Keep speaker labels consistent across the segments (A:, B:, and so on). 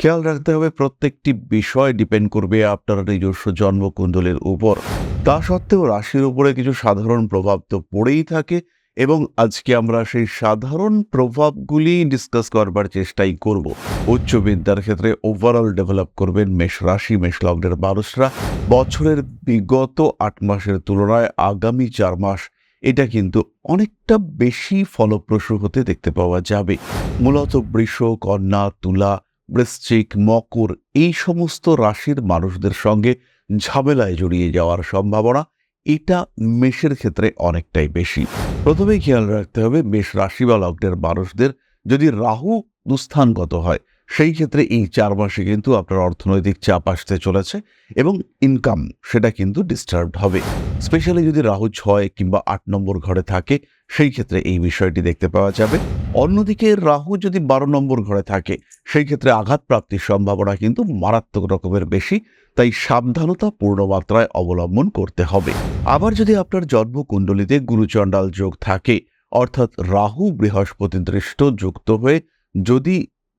A: খেয়াল রাখতে হবে প্রত্যেকটি বিষয় ডিপেন্ড করবে আপনার নিজস্ব জন্মকুণ্ডলের উপর। তা সত্ত্বেও রাশির উপরে কিছু সাধারণ প্রভাব তো পড়েই থাকে এবং আজকে আমরা সেই সাধারণ প্রভাবগুলি ডিসকাস করবার চেষ্টাই করব। উচ্চ বিদ্যার ক্ষেত্রে ওভারঅল ডেভেলপ করবেন মেষ রাশি, মেষ লগ্নের মানুষরা। বছরের বিগত আট মাসের তুলনায় আগামী চার মাস এটা কিন্তু অনেকটা বেশি ফলপ্রসূ হতে দেখতে পাওয়া যাবে। মূলত বৃষ, কন্যা, তুলা বৃশ্চিক, মকর এই সমস্ত রাশির মানুষদের সঙ্গে ঝামেলায় জড়িয়ে যাওয়ার সম্ভাবনা এটা মেষের ক্ষেত্রে অনেকটাই বেশি। প্রথমেই খেয়াল রাখতে হবে, মেষ রাশি বা লগ্নের মানুষদের যদি রাহু দুস্থানগত হয়, সেই ক্ষেত্রে এই চার মাসে কিন্তু আপনার অর্থনৈতিক চাপ আসতে চলেছে এবং ইনকাম সেটা কিন্তু ডিস্টার্বড হবে। স্পেশালি যদি রাহু ছয় কিংবা আট নম্বর ঘরে থাকে সেই ক্ষেত্রে এই বিষয়টি দেখতে পাওয়া যাবে। অন্যদিকে রাহু যদি বারো নম্বর ঘরে থাকে, সেই ক্ষেত্রে আঘাত প্রাপ্তির সম্ভাবনা কিন্তু মারাত্মক রকমের বেশি, তাই সাবধানতা পূর্ণ মাত্রায় অবলম্বন করতে হবে। আবার যদি আপনার জন্মকুণ্ডলিতে গুরুচণ্ডাল যোগ থাকে, অর্থাৎ রাহু বৃহস্পতি দৃষ্ট যুক্ত হয়ে যদি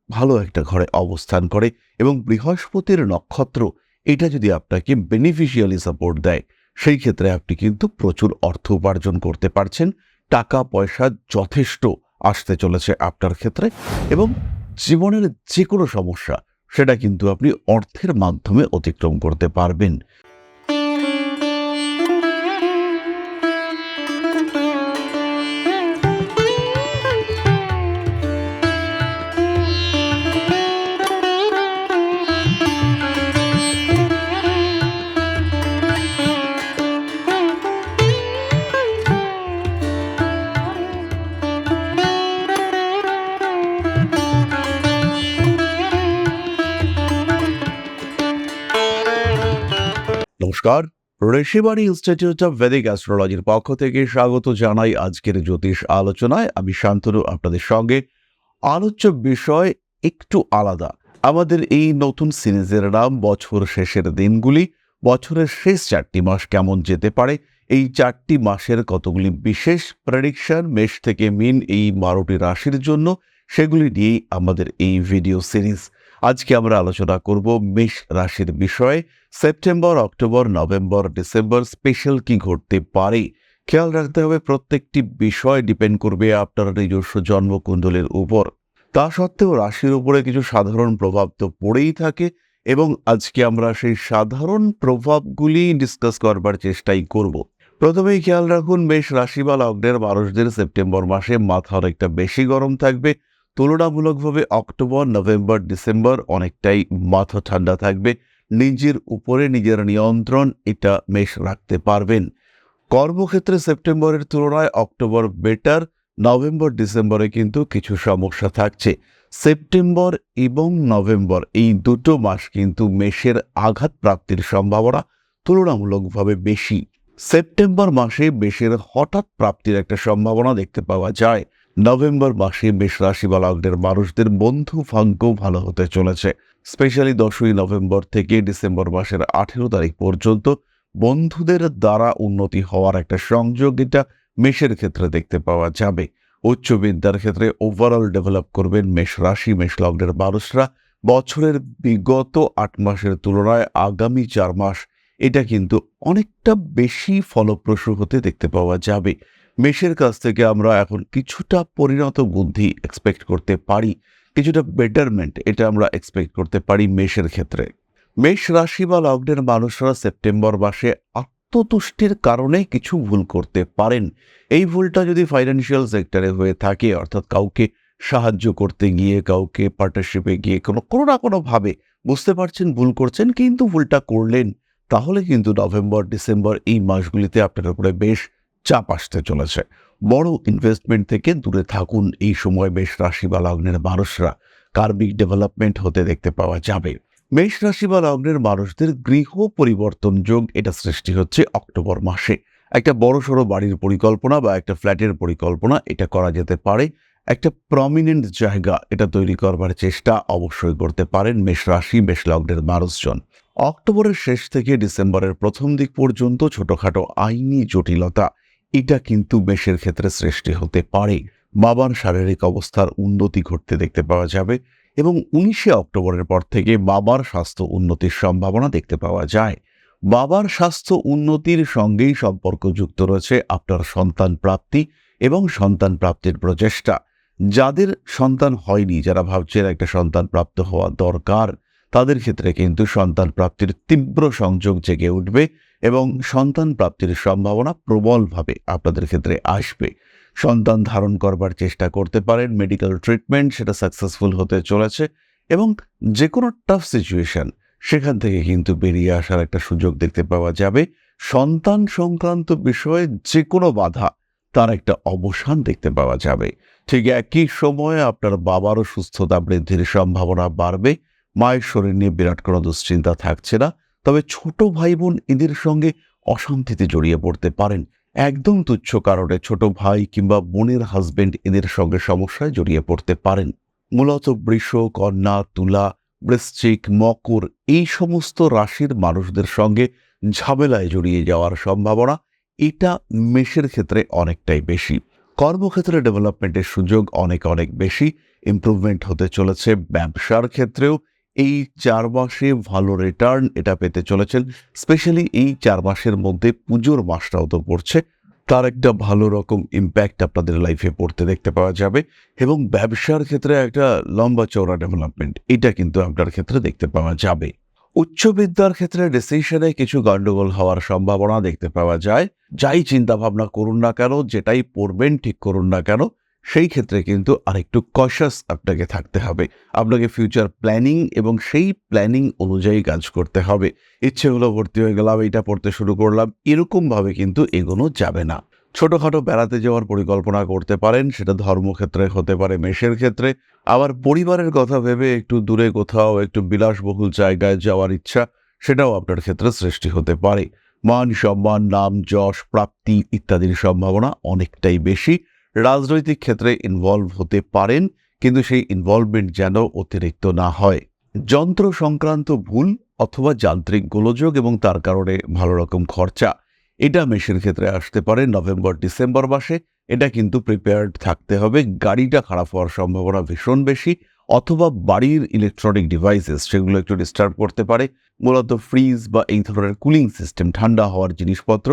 A: ভালো একটা ঘরে অবস্থান করে এবং বৃহস্পতির নক্ষত্র, এটা যদি আপনাকে বেনিফিশিয়ালি সাপোর্ট দেয়, সেই ক্ষেত্রে আপনি কিন্তু প্রচুর অর্থ উপার্জন করতে পারছেন। টাকা পয়সা যথেষ্ট আসতে চলেছে আপনার ক্ষেত্রে এবং জীবনের যে কোনো সমস্যা, সেটা কিন্তু আপনি অর্থের মাধ্যমে অতিক্রম করতে পারবেন। নমস্কার। ঋষিবাণী ইনস্টিটিউট অফ ভেদিক অ্যাস্ট্রোলজির পক্ষ থেকে স্বাগত জানাই আজকের জ্যোতিষ আলোচনায়। আমি শান্তনু, আপনাদের সঙ্গে। আলোচ্য বিষয় একটু আলাদা। আমাদের এই নতুন সিরিজের নাম বছর শেষের দিনগুলি। বছরের শেষ চারটি মাস কেমন যেতে পারে? এই চারটি মাসের কতগুলি বিশেষ প্রেডিকশন মেষ থেকে মিন এই বারোটি রাশির জন্য। সেগুলি নিয়েই আমাদের এই ভিডিও সিরিজ আজকে আমরা আলোচনা করব মেষ রাশির বিষয়ে। September, October, November, December special কি ঘটতে পারে? খেয়াল রাখতে হবে প্রত্যেকটি বিষয় ডিপেন্ড করবে আপনার নিজস্ব জন্মকুণ্ডলের উপর। তা সত্ত্বেও রাশির উপরে কিছু সাধারণ প্রভাব তো পড়েই থাকে এবং আজকে আমরা সেই সাধারণ প্রভাবগুলি ডিসকাস করবার চেষ্টাই করব। প্রথমেই খেয়াল রাখুন, মেষ রাশি বা লগ্নের মানুষদের সেপ্টেম্বর মাসে মাথা অনেকটা বেশি গরম থাকবে। তুলনামূলকভাবে অক্টোবর, নভেম্বর, ডিসেম্বর অনেকটাই মাথা ঠান্ডা থাকবে। নিজের উপরে নিজের নিয়ন্ত্রণ এটা মেষ রাখতে পারবেন। কর্মক্ষেত্রে সেপ্টেম্বরের তুলনায় অক্টোবর বেটার নভেম্বর, ডিসেম্বরে কিন্তু কিছু সমস্যা থাকছে। সেপ্টেম্বর এবং নভেম্বর এই দুটো মাস কিন্তু মেষের আঘাত প্রাপ্তির সম্ভাবনা তুলনামূলকভাবে বেশি। সেপ্টেম্বর মাসে মেষের হঠাৎ প্রাপ্তির একটা সম্ভাবনা দেখতে পাওয়া যায়। নভেম্বর মাসে মেষ রাশি বা মানুষদের বন্ধু ভাগ্য ভালো হতে চলেছে। স্পেশালি দশই নভেম্বর থেকে ডিসেম্বর মাসের আঠেরো তারিখ পর্যন্ত বন্ধুদের দ্বারা উন্নতি হওয়ার একটা সংযোগ এটা মেষের ক্ষেত্রে দেখতে পাওয়া যাবে। উচ্চ বিদ্যার ক্ষেত্রে ওভারঅল ডেভেলপ করবেন মেষ রাশি, মেষ লগ্নের মানুষরা। বছরের বিগত আট মাসের তুলনায় আগামী চার মাস এটা কিন্তু অনেকটা বেশি ফলপ্রসূ হতে দেখতে পাওয়া যাবে। মেষের কাছ থেকে আমরা এখন কিছুটা পরিণত বুদ্ধি এক্সপেক্ট করতে পারি, কিছুটা বেটারমেন্ট এটা আমরা এক্সপেক্ট করতে পারি মেষের ক্ষেত্রে। মেষ রাশি বা লগ্নের মানুষরা সেপ্টেম্বর মাসে আত্মতুষ্টির কারণে কিছু ভুল করতে পারেন। এই ভুলটা যদি ফাইন্যান্সিয়াল সেক্টরে হয়ে থাকে, অর্থাৎ কাউকে সাহায্য করতে গিয়ে, কাউকে পার্টনারশিপে গিয়ে কোনো কোনো না কোনোভাবে বুঝতে পারছেন, ভুল করছেন, কিন্তু ভুলটা করলেন, তাহলে কিন্তু নভেম্বর, ডিসেম্বর এই মাসগুলিতে আপনার উপরে বেশ চাপ আসতে চলেছে। বড় ইনভেস্টমেন্ট থেকে দূরে থাকুন। এই সময় মেষ রাশি বা লগ্নের মানুষরা কার্মিক ডেভেলপমেন্ট হতে দেখতে পাওয়া যাবে। মেষ রাশি বা লগ্নের মানুষদের গৃহ পরিবর্তন যোগ এটা সৃষ্টি হচ্ছে অক্টোবর মাসে। একটা বড় সড়ো বাড়ির পরিকল্পনা বা একটা ফ্ল্যাটের পরিকল্পনা এটা করা যেতে পারে। একটা প্রমিনেন্ট জায়গা এটা তৈরি করবার চেষ্টা অবশ্যই করতে পারেন মেষ রাশি, মেষ লগ্নের মানুষজন। অক্টোবরের শেষ থেকে ডিসেম্বরের প্রথম দিক পর্যন্ত ছোটখাটো আইনি জটিলতা এটা কিন্তু মেষের ক্ষেত্রে সৃষ্টি হতে পারে। বাবার শারীরিক অবস্থার উন্নতি ঘটতে দেখতে পাওয়া যাবে এবং উনিশে অক্টোবরের পর থেকে বাবার স্বাস্থ্য উন্নতির সম্ভাবনা দেখতে পাওয়া যায়। বাবার স্বাস্থ্য উন্নতির সঙ্গেই সম্পর্কযুক্ত রয়েছে আপনার সন্তান প্রাপ্তি এবং সন্তান প্রাপ্তির প্রচেষ্টা। যাদের সন্তান হয়নি, যারা ভাবছেন একটা সন্তান প্রাপ্ত হওয়া দরকার, তাদের ক্ষেত্রে কিন্তু সন্তান প্রাপ্তির তীব্র সংযোগ জেগে উঠবে। এবং সন্তান প্রাপ্তির সম্ভাবনা প্রবলভাবে আপনাদের ক্ষেত্রে আসবে। সন্তান ধারণ করবার চেষ্টা করতে পারেন মেডিকেল ট্রিটমেন্ট সেটা সাকসেসফুল হতে চলেছে এবং যে কোনো টাফ সিচুয়েশন সেখান থেকে কিন্তু বেরিয়ে আসার একটা সুযোগ দেখতে পাওয়া যাবে। সন্তান সংক্রান্ত বিষয়ে যে কোনো বাধা তার একটা অবসান দেখতে পাওয়া যাবে। ঠিক একই সময়ে আপনার বাবারও সুস্থতা বৃদ্ধির সম্ভাবনা বাড়বে। মায়ের শরীর নিয়ে বিরাট কোনো দুশ্চিন্তা থাকছে না। তবে ছোট ভাই বোন এদের সঙ্গে অশান্তিতে জড়িয়ে পড়তে পারেন। একদম তুচ্ছ কারণে ছোট ভাই কিংবা বোনের হাজবেন্ড এদের সঙ্গে সমস্যায় জড়িয়ে পড়তে পারেন। মূলত বৃষ, কন্যা, তুলা, বৃশ্চিক, মকর এই সমস্ত রাশির মানুষদের সঙ্গে ঝামেলায় জড়িয়ে যাওয়ার সম্ভাবনা এটা মেষের ক্ষেত্রে অনেকটাই বেশি। কর্মক্ষেত্রে ডেভেলপমেন্টের সুযোগ অনেক অনেক বেশি। ইম্প্রুভমেন্ট হতে চলেছে ব্যবসার ক্ষেত্রেও এই চার মাসে ভালো রিটার্ন এটা পেতে চলেছেন। স্পেশালি এই চার মাসের মধ্যে পুজোর মাসটাও তো পড়ছে। তার একটা ভালো রকম ইম্প্যাক্ট আপনাদের লাইফে পড়তে দেখতে পাওয়া যাবে এবং ব্যবসার ক্ষেত্রে একটা লম্বা চওড়া ডেভেলপমেন্ট এটা কিন্তু আপনার ক্ষেত্রে দেখতে পাওয়া যাবে। উচ্চ বিদ্যার ক্ষেত্রে ডিসিশনে কিছু গন্ডগোল হওয়ার সম্ভাবনা দেখতে পাওয়া যায়। যাই চিন্তা ভাবনা করুন না কেন, যেটাই পড়বেন ঠিক করুন না কেন সেই ক্ষেত্রে কিন্তু আরেকটু কশাস আপনাকে থাকতে হবে। আপনাকে ফিউচার প্ল্যানিং এবং সেই প্ল্যানিং অনুযায়ী কাজ করতে হবে। ইচ্ছে হলো ভর্তি হয়ে গেলাম, এইটা পড়তে শুরু করলাম, এরকমভাবে কিন্তু এগোনো যাবে না। ছোটোখাটো বেড়াতে যাওয়ার পরিকল্পনা করতে পারেন, সেটা ধর্মক্ষেত্রে হতে পারে মেষের ক্ষেত্রে। আবার পরিবারের কথা ভেবে একটু দূরে কোথাও, একটু বিলাসবহুল জায়গায় যাওয়ার ইচ্ছা, সেটাও আপনার ক্ষেত্রে সৃষ্টি হতে পারে। মান সম্মান, নাম, যশ, প্রাপ্তি ইত্যাদির সম্ভাবনা অনেকটাই বেশি। রাজনৈতিক ক্ষেত্রে ইনভলভ হতে পারেন, কিন্তু সেই ইনভলভমেন্ট যেন অতিরিক্ত না হয়। যন্ত্র সংক্রান্ত ভুল অথবা যান্ত্রিক গোলযোগ এবং তার কারণে ভালো রকম খরচা, এটা মেশিন ক্ষেত্রে আসতে পারে নভেম্বর, ডিসেম্বর মাসে। এটা কিন্তু প্রিপেয়ার্ড থাকতে হবে, গাড়িটা খারাপ হওয়ার সম্ভাবনা ভীষণ বেশি, অথবা বাড়ির ইলেকট্রনিক ডিভাইসেস সেগুলো একটু ডিস্টার্ব করতে পারে। মূলত ফ্রিজ বা এই ধরনের কুলিং সিস্টেম ঠান্ডা হওয়ার জিনিসপত্র,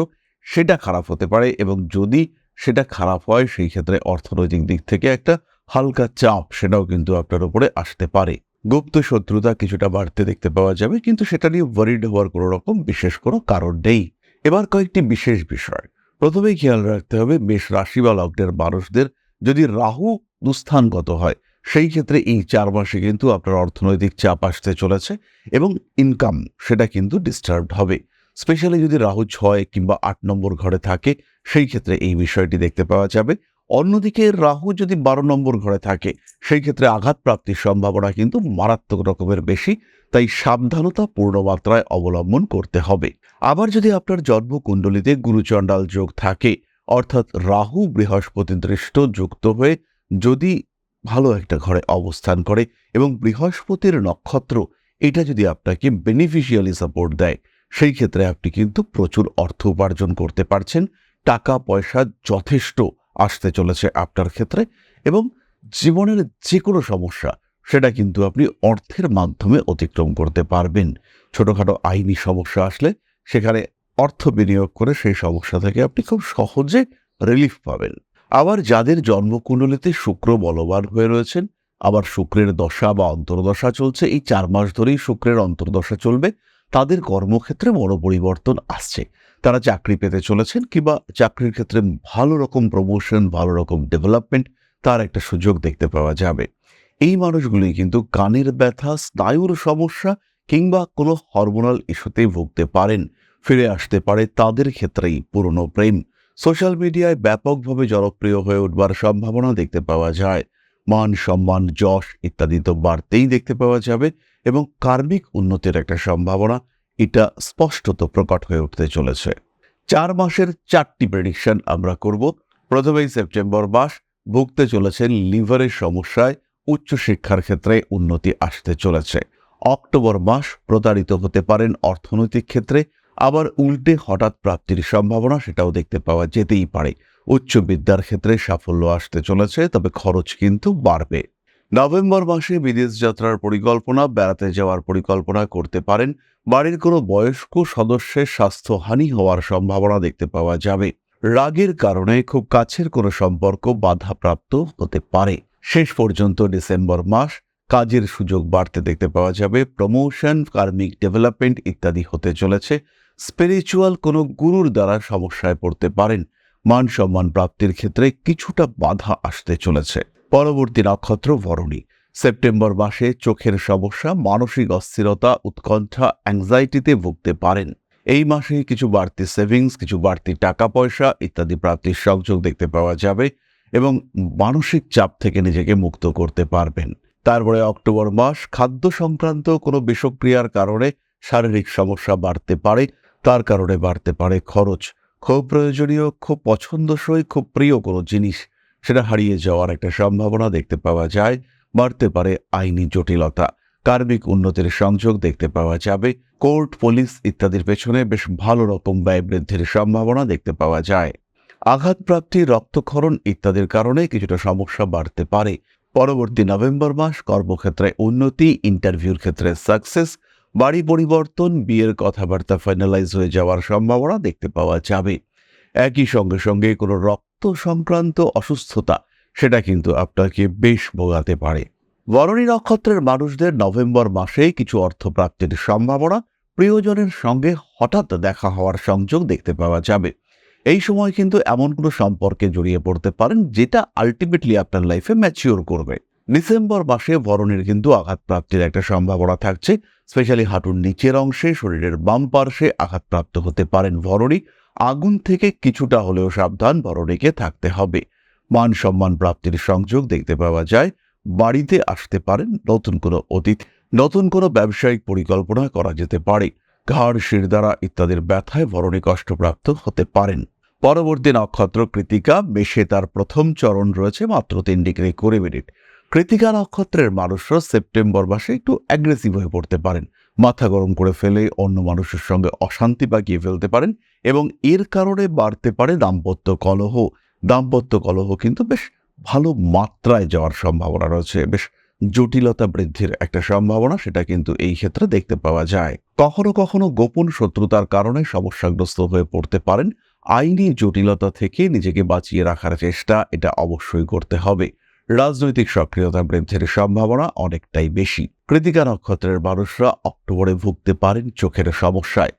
A: সেটা খারাপ হতে পারে এবং যদি সেটা খারাপ হয়, সেই ক্ষেত্রে অর্থনৈতিক দিক থেকে একটা হালকা চাপ সেটাও কিন্তু আপনার উপরে আসতে পারে। গুপ্ত শত্রুতা কিছুটা বাড়তে দেখতে পাওয়া যাবে, কিন্তু সেটা নিয়ে ওয়ারিড হওয়ার কোনো রকম বিশেষ কোনো কারণ নেই। এবার কয়েকটি বিশেষ বিষয়। প্রথমেই খেয়াল রাখতে হবে বেশ রাশি বা লগ্নের মানুষদের যদি রাহু দুস্থানগত হয়, সেই ক্ষেত্রে এই চার মাসে কিন্তু আপনার অর্থনৈতিক চাপ আসতে চলেছে এবং ইনকাম সেটা কিন্তু ডিস্টার্বড হবে। স্পেশালি যদি রাহু ছয় কিংবা আট নম্বর ঘরে থাকে, সেই ক্ষেত্রে এই বিষয়টি দেখতে পাওয়া যাবে। অন্যদিকে রাহু যদি বারো নম্বর ঘরে থাকে, সেই ক্ষেত্রে আঘাত প্রাপ্তির সম্ভাবনা কিন্তু মারাত্মক রকমের বেশি, তাই সাবধানতা পূর্ণ মাত্রায় অবলম্বন করতে হবে। আবার যদি আপনার জন্মকুণ্ডলিতে গুরুচণ্ডাল যোগ থাকে, অর্থাৎ রাহু বৃহস্পতি দৃষ্ট যুক্ত হয়ে যদি ভালো একটা ঘরে অবস্থান করে এবং বৃহস্পতির নক্ষত্র, এটা যদি আপনাকে বেনিফিশিয়ালি সাপোর্ট দেয় সেই ক্ষেত্রে আপনি কিন্তু প্রচুর অর্থ উপার্জন করতে পারছেন। টাকা, পয়সা যথেষ্ট আসতে চলেছে আপনার ক্ষেত্রে এবং জীবনের যে কোনো সমস্যা, সেটা কিন্তু আপনি অর্থের মাধ্যমে অতিক্রম করতে পারবেন। ছোটোখাটো আইনি সমস্যা আসলে সেখানে অর্থ বিনিয়োগ করে সেই সমস্যা থেকে আপনি খুব সহজে রিলিফ পাবেন। আবার যাদের জন্মকুণ্ডলিতে শুক্র বলবান হয়ে রয়েছেন, আবার শুক্রের দশা বা অন্তর্দশা চলছে, এই চার মাস ধরেই শুক্রের অন্তর্দশা চলবে। তাদের কর্মক্ষেত্রে বড় পরিবর্তন আসছে। তারা চাকরি পেতে চলেছেন কিংবা চাকরির ক্ষেত্রে ভালো রকম প্রমোশন ভালো রকম ডেভেলপমেন্ট তার একটা সুযোগ দেখতে পাওয়া যাবে। এই মানুষগুলি কিন্তু কানের ব্যথা, স্নায়ুর সমস্যা কিংবা কোনো হরমোনাল ইস্যুতে ভুগতে পারেন। ফিরে আসতে পারে তাদের ক্ষেত্রেই পুরনো প্রেম। সোশ্যাল মিডিয়ায় ব্যাপকভাবে জনপ্রিয় হয়ে উঠবার সম্ভাবনা দেখতে পাওয়া যায়। মান সম্মান, যশ ইত্যাদি তো বাড়তেই দেখতে পাওয়া যাবে। এবং কার্মিক উন্নতির একটা সম্ভাবনা এটা স্পষ্টত প্রকট হয়ে উঠতে চলেছে। চার মাসের চারটি প্রেডিকশন আমরা করব। প্রথমেই সেপ্টেম্বর মাস, ভুগতে চলেছেন লিভারের সমস্যায় উচ্চশিক্ষার ক্ষেত্রে উন্নতি আসতে চলেছে। অক্টোবর মাস প্রতারিত হতে পারেন অর্থনৈতিক ক্ষেত্রে, আবার উল্টে হঠাৎ প্রাপ্তির সম্ভাবনা সেটাও দেখতে পাওয়া যেতেই পারে। উচ্চ বিদ্যার ক্ষেত্রে সাফল্য আসতে চলেছে, তবে খরচ কিন্তু বাড়বে। নভেম্বর মাসে বিদেশ যাত্রার পরিকল্পনা, বেড়াতে যাওয়ার পরিকল্পনা করতে পারেন। বাড়ির কোনো বয়স্ক সদস্যের স্বাস্থ্যহানি হওয়ার সম্ভাবনা দেখতে পাওয়া যাবে। রাগের কারণে খুব কাছের কোনো সম্পর্ক বাধাপ্রাপ্ত হতে পারে। শেষ পর্যন্ত ডিসেম্বর মাস, কাজের সুযোগ বাড়তে দেখতে পাওয়া যাবে। প্রমোশন, কার্মিক ডেভেলপমেন্ট ইত্যাদি হতে চলেছে। স্পিরিচুয়াল কোনো গুরুর দ্বারা সমস্যায় পড়তে পারেন। মান সম্মান প্রাপ্তির ক্ষেত্রে কিছুটা বাধা আসতে চলেছে। পরবর্তী নক্ষত্র বরণী। সেপ্টেম্বর মাসে চোখের সমস্যা, মানসিক অস্থিরতা, উৎকণ্ঠা অ্যাংজাইটিতে ভুগতে পারেন। এই মাসে কিছু বাড়তি সেভিংস কিছু বাড়তি টাকা পয়সা ইত্যাদি প্রাপ্তির সংযোগ দেখতে পাওয়া যাবে এবং মানসিক চাপ থেকে নিজেকে মুক্ত করতে পারবেন। তারপরে অক্টোবর মাস, খাদ্য সংক্রান্ত কোনো বিষক্রিয়ার কারণে শারীরিক সমস্যা বাড়তে পারে, তার কারণে বাড়তে পারে খরচ। খুব প্রয়োজনীয়, খুব পছন্দসই, খুব প্রিয় কোনো জিনিস সেটা হারিয়ে যাওয়ার একটা সম্ভাবনা দেখতে পাওয়া যায়। বাড়তে পারে আইনি জটিলতা, কার্মিক উন্নতির সংযোগ দেখতে পাওয়া যাবে, কোর্ট, পুলিশ ইত্যাদির পেছনে বেশ ভালো রকম ব্যয় বৃদ্ধির সম্ভাবনা দেখতে পাওয়া যায়। আঘাতপ্রাপ্তি, রক্তক্ষরণ ইত্যাদির কারণে কিছুটা সমস্যা বাড়তে পারে। পরবর্তী নভেম্বর মাস কর্মক্ষেত্রে উন্নতি, ইন্টারভিউর ক্ষেত্রে সাকসেস, বাড়ি পরিবর্তন, বিয়ের কথাবার্তা ফাইনালাইজ হয়ে যাওয়ার সম্ভাবনা দেখতে পাওয়া যাবে। একই সঙ্গে সঙ্গে কোনো রক্ত সংক্রান্ত অসুস্থতা, সেটা কিন্তু আপনাকে বেশ ভোগাতে পারে। বরণী নক্ষত্রের মানুষদের নভেম্বর মাসে কিছু অর্থপ্রাপ্তির সম্ভাবনা প্রিয়জনের সঙ্গে হঠাৎ দেখা হওয়ার সংযোগ দেখতে পাওয়া যাবে। এই সময় কিন্তু এমন কোনো সম্পর্কে জড়িয়ে পড়তে পারেন যেটা আলটিমেটলি আপনার লাইফে ম্যাচিওর করবে। ডিসেম্বর মাসে বরণের কিন্তু আঘাতপ্রাপ্তির একটা সম্ভাবনা থাকছে। স্পেশালি হাঁটুর নিচের অংশে, শরীরের বাম পার্শ্বে আঘাতপ্রাপ্ত হতে পারেন ভরণী আগুন থেকে কিছুটা হলেও সাবধান ভরণীকে থাকতে হবে। মান সম্মান প্রাপ্তির সংযোগ দেখতে পাওয়া যায়। বাড়িতে আসতে পারেন, নতুন কোনো অতীত নতুন কোনো ব্যবসায়িক পরিকল্পনা করা যেতে পারে। ঘাড় শিরদারা ইত্যাদির ব্যথায় ভরণী কষ্টপ্রাপ্ত হতে পারেন। পরবর্তী নক্ষত্র কৃতিকা বেশে তার প্রথম চরণ রয়েছে মাত্র তিন ডিগ্রি কুড়ি মিনিট। কৃতিকা নক্ষত্রের মানুষরা সেপ্টেম্বর মাসে একটু অ্যাগ্রেসিভ হয়ে পড়তে পারেন। মাথা গরম করে ফেলে অন্য মানুষের সঙ্গে অশান্তি পাকিয়ে ফেলতে পারেন এবং এর কারণে বাড়তে পারে দাম্পত্য কলহ। দাম্পত্য কলহ কিন্তু বেশ ভালো মাত্রায় যাওয়ার সম্ভাবনা রয়েছে। বেশ জটিলতা বৃদ্ধির একটা সম্ভাবনা সেটা কিন্তু এই ক্ষেত্রে দেখতে পাওয়া যায়। কখনো কখনো গোপন শত্রুতার কারণে সমস্যাগ্রস্ত হয়ে পড়তে পারেন। আইনি জটিলতা থেকে নিজেকে বাঁচিয়ে রাখার চেষ্টা এটা অবশ্যই করতে হবে। রাজনৈতিক সক্রিয়তা বৃদ্ধির সম্ভাবনা অনেকটাই বেশি। কৃতিকা নক্ষত্রের মানুষরা অক্টোবরে ভুগতে পারেন চোখের সমস্যায়।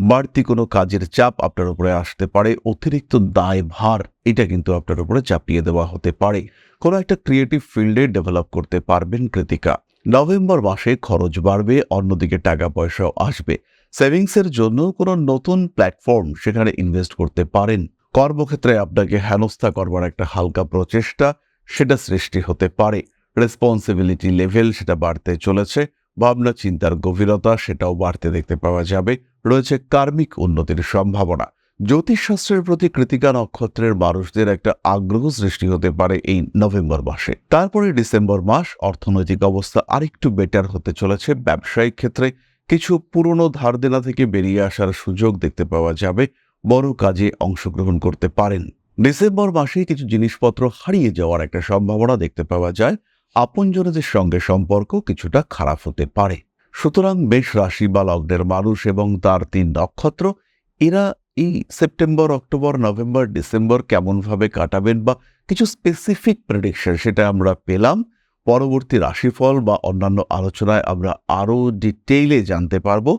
A: বাড়তি কোনো কাজের চাপ আপনার উপরে আসতে পারে, অতিরিক্ত দায় ভার এটা কিন্তু আপনার উপরে চাপিয়ে দেওয়া হতে পারে। কোনো একটা ক্রিয়েটিভ ফিল্ডে ডেভেলপ করতে পারবেন কৃতিকা। নভেম্বর মাসে খরচ বাড়বে, অন্যদিকে টাকা পয়সাও আসবে। সেভিংসের জন্য কোনো নতুন প্ল্যাটফর্ম সেখানে ইনভেস্ট করতে পারেন। কর্মক্ষেত্রে আপনাকে হেনস্থা করবার একটা হালকা প্রচেষ্টা সেটা সৃষ্টি হতে পারে। রেসপন্সিবিলিটি লেভেল সেটা বাড়তে চলেছে, ভাবনা চিন্তার গভীরতা সেটাও বাড়তে দেখতে পাওয়া যাবে। রয়েছে কার্মিক উন্নতির সম্ভাবনা। জ্যোতিষশাস্ত্রের প্রতি কৃতিকা নক্ষত্রের মানুষদের একটা আগ্রহ সৃষ্টি হতে পারে এই নভেম্বর মাসে। তারপরে ডিসেম্বর মাস, অর্থনৈতিক অবস্থা আরেকটু বেটার হতে চলেছে। ব্যবসায়িক ক্ষেত্রে কিছু পুরনো ধার দেনা থেকে বেরিয়ে আসার সুযোগ দেখতে পাওয়া যাবে। বড় কাজে অংশগ্রহণ করতে পারেন। ডিসেম্বর মাসে কিছু জিনিসপত্র হারিয়ে যাওয়ার একটা সম্ভাবনা দেখতে পাওয়া যায়। আপনজনদের সঙ্গে সম্পর্ক কিছুটা খারাপ হতে পারে। সুতরাং বেশ রাশি বা লগ্নের মানুষ এবং তার তিন নক্ষত্র, এরা এই সেপ্টেম্বর, অক্টোবর, নভেম্বর, ডিসেম্বর কেমনভাবে কাটাবেন বা কিছু স্পেসিফিক প্রেডিকশন সেটা আমরা পেলাম। পরবর্তী রাশিফল বা অন্যান্য আলোচনায় আমরা আরও ডিটেইলে জানতে পারব।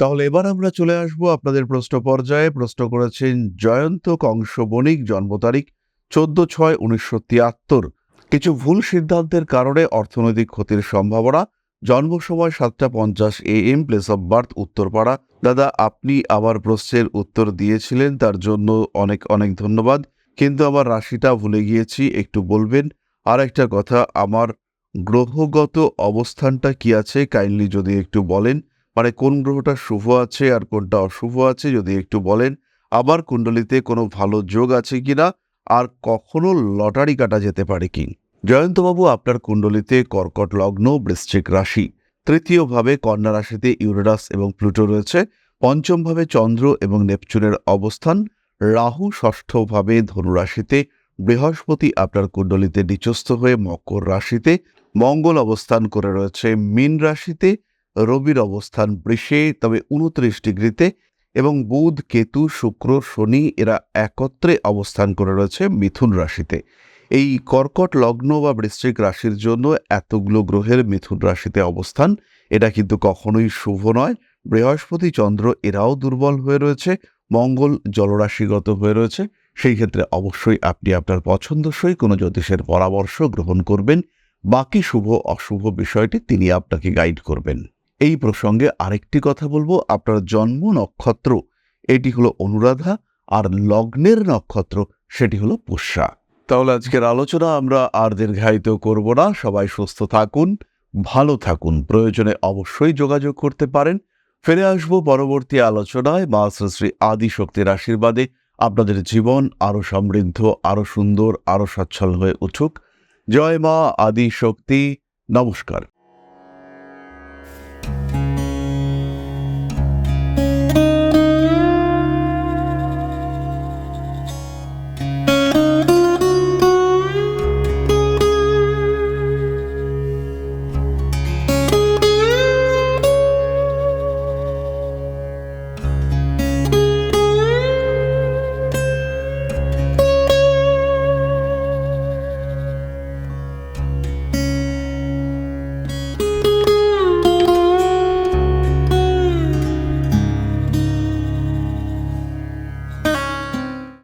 A: তাহলে এবার আমরা চলে আসব আপনাদের প্রশ্ন পর্যায়ে। প্রশ্ন করেছেন জয়ন্ত কংস বণিক জন্ম তারিখ চোদ্দ ছয় উনিশশো তিয়াত্তর। কিছু ভুল সিদ্ধান্তের কারণে অর্থনৈতিক ক্ষতির সম্ভাবনা। জন্ম সময় সাতটা পঞ্চাশ A M place of birth Uttarpara. দাদা, আপনি আমার প্রশ্নের উত্তর দিয়েছিলেন, তার জন্য অনেক অনেক ধন্যবাদ। কিন্তু আমার রাশিটা ভুলে গিয়েছি, একটু বলবেন? আর একটা কথা, আমার গ্রহগত অবস্থানটা কি আছে? কাইন্ডলি যদি একটু বলেন। মানে কোন গ্রহটা শুভ আছে আর কোনটা অশুভ আছে যদি একটু বলেন, আবার কুণ্ডলিতে কোনো ভালো যোগ আছে কিনা আর কখনো লটারি কাটা যেতে পারে কি? জয়ন্তবাবু আপনার কুণ্ডলিতে কর্কট লগ্ন, বৃশ্চিক রাশি। তৃতীয়ভাবে কন্যা রাশিতে ইউরেনাস এবং প্লুটো রয়েছে। পঞ্চমভাবে চন্দ্র এবং নেপচুনের অবস্থান। রাহু ষষ্ঠভাবে ধনুরাশিতে। বৃহস্পতি আপনার কুণ্ডলিতে নিচস্থ হয়ে মকর রাশিতে। মঙ্গল অবস্থান করে রয়েছে মীন রাশিতে। রবির অবস্থান বৃষে, তবে উনত্রিশ ডিগ্রিতে এবং বুধ, কেতু, শুক্র, শনি এরা একত্রে অবস্থান করে রয়েছে মিথুন রাশিতে। এই কর্কট লগ্ন বা বৃশ্চিক রাশির জন্য এতগুলো গ্রহের মিথুন রাশিতে অবস্থান, এটা কিন্তু কখনোই শুভ নয়। বৃহস্পতি চন্দ্র এরাও দুর্বল হয়ে রয়েছে, মঙ্গল জলরাশিগত হয়ে রয়েছে। সেই ক্ষেত্রে অবশ্যই আপনি আপনার পছন্দসই কোনো জ্যোতিষের পরামর্শ গ্রহণ করবেন। বাকি শুভ, অশুভ বিষয়টি তিনি আপনাকে গাইড করবেন। এই প্রসঙ্গে আরেকটি কথা বলব, আপনার জন্ম নক্ষত্র। এটি হলো অনুরাধা আর লগ্নের নক্ষত্র, সেটি হলো পুষ্যা। তাহলে আজকের আলোচনা আমরা আর দীর্ঘায়িত করব না। সবাই সুস্থ থাকুন, ভালো থাকুন। প্রয়োজনে অবশ্যই যোগাযোগ করতে পারেন। ফিরে আসব পরবর্তী আলোচনায়। মা শ্রী আদি শক্তির আশীর্বাদে আপনাদের জীবন আরও সমৃদ্ধ, আরও সুন্দর, আরও সচ্ছল হয়ে উঠুক। জয় মা আদি শক্তি নমস্কার।